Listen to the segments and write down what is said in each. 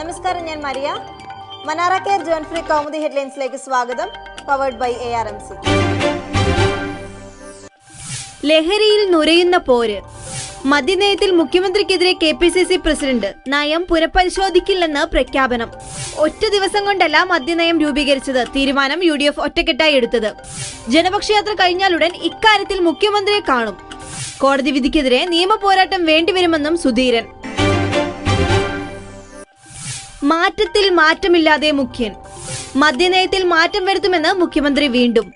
നമസ്കാരം ഞാൻ Maria. Manara care John free Kaumudi ഹെഡ്ലൈൻസിലേക്ക് സ്വാഗതം. Powered by A R M C. ലഹരിയിൽ നുരയുന്ന പോര്. മദ്യനയത്തിൽ മുഖ്യമന്ത്രിക്കെതിരെ K P C C president നയം പുനഃപരിശോധിക്കില്ലെന്ന് പ്രഖ്യാപനം. ഒറ്റ ദിവസം കൊണ്ടല്ല മദ്യനയം രൂപീകരിച്ചത് തീരുമാനം യു ഡി എഫ് ഒറ്റക്കെട്ടായി എടുത്തത്. ജനപക്ഷയാത്ര കഴിഞ്ഞാലുടൻ ഇക്കാര്യത്തിൽ മുഖ്യമന്ത്രിയെ കാണും. കോടതി വിധിക്കെതിരെ നിയമ പോരാട്ടം വേണ്ടിവരുമെന്നും സുധീരൻ. മാറ്റത്തിൽ മാറ്റമില്ലാതെ മുഖ്യൻ. മദ്യനയത്തിൽ മാറ്റം വരുത്തുമെന്ന് മുഖ്യമന്ത്രി വീണ്ടും.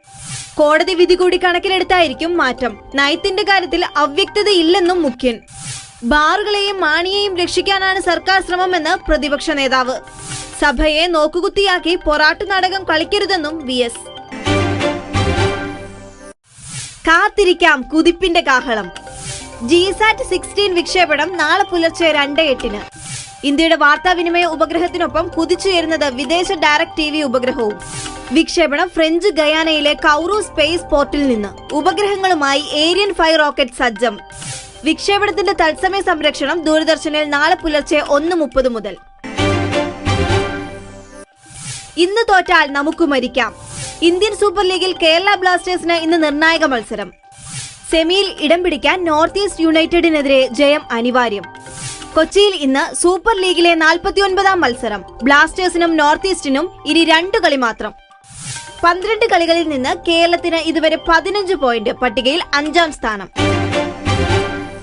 കോടതി വിധി കൂടി കണക്കിലെടുത്തായിരിക്കും മാറ്റം. നയത്തിന്റെ കാര്യത്തിൽ അവ്യക്തതയില്ലെന്നും മുഖ്യൻ. ബാറുകളെയും മാണിയെയും രക്ഷിക്കാനാണ് സർക്കാർ ശ്രമമെന്ന് പ്രതിപക്ഷ നേതാവ്. സഭയെ നോക്കുകുത്തിയാക്കി പൊറാട്ടു നാടകം കളിക്കരുതെന്നും വി എസ്. കാത്തിരിക്കാം കുതിപ്പിന്റെ കാഹളം. ജിസാറ്റ് സിക്സ്റ്റീൻ വിക്ഷേപണം നാളെ പുലർച്ചെ രണ്ട് എട്ടിന്. ഇന്ത്യയുടെ വാർത്താവിനിമയ ഉപഗ്രഹത്തിനൊപ്പം കുതിച്ചുയരുന്നത് വിദേശ ഡയറക്ട് ടി വി ഉപഗ്രഹവും. വിക്ഷേപണം ഫ്രഞ്ച് ഗയാനയിലെ കൗറു സ്പേസ് പോർട്ടിൽ നിന്ന്. ഉപഗ്രഹങ്ങളുമായി ഏരിയൻ ഫൈവ് റോക്കറ്റ് സജ്ജം. വിക്ഷേപണത്തിന്റെ തത്സമയ സംരക്ഷണം ദൂരദർശനിൽ നാളെ പുലർച്ചെ ഒന്ന് മുപ്പത് മുതൽ. ഇന്ന് തോറ്റാൽ നമുക്ക് മരിക്കാം. ഇന്ത്യൻ സൂപ്പർ ലീഗിൽ കേരള ബ്ലാസ്റ്റേഴ്സിന് ഇന്ന് നിർണായക മത്സരം. സെമിയിൽ ഇടം പിടിക്കാൻ നോർത്ത് ഈസ്റ്റ് യുണൈറ്റഡിനെതിരെ ജയം അനിവാര്യം. കൊച്ചിയിൽ ഇന്ന് സൂപ്പർ ലീഗിലെ നാൽപ്പത്തിയൊൻപതാം മത്സരം. ബ്ലാസ്റ്റേഴ്സിനും നോർത്ത് ഈസ്റ്റിനും ഇനി രണ്ട് കളി മാത്രം. പന്ത്രണ്ട് കളികളിൽ നിന്ന് കേരളത്തിന് ഇതുവരെ പതിനഞ്ച് പോയിന്റ് പട്ടികയിൽ അഞ്ചാം സ്ഥാനം.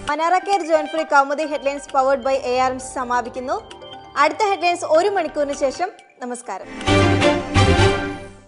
Manara care John free Kaumudi headlines powered by A R M സമാപിക്കുന്നു. അടുത്ത ഹെഡ്ലൈൻസ് ഒരു മണിക്കൂറിന് ശേഷം. നമസ്കാരം.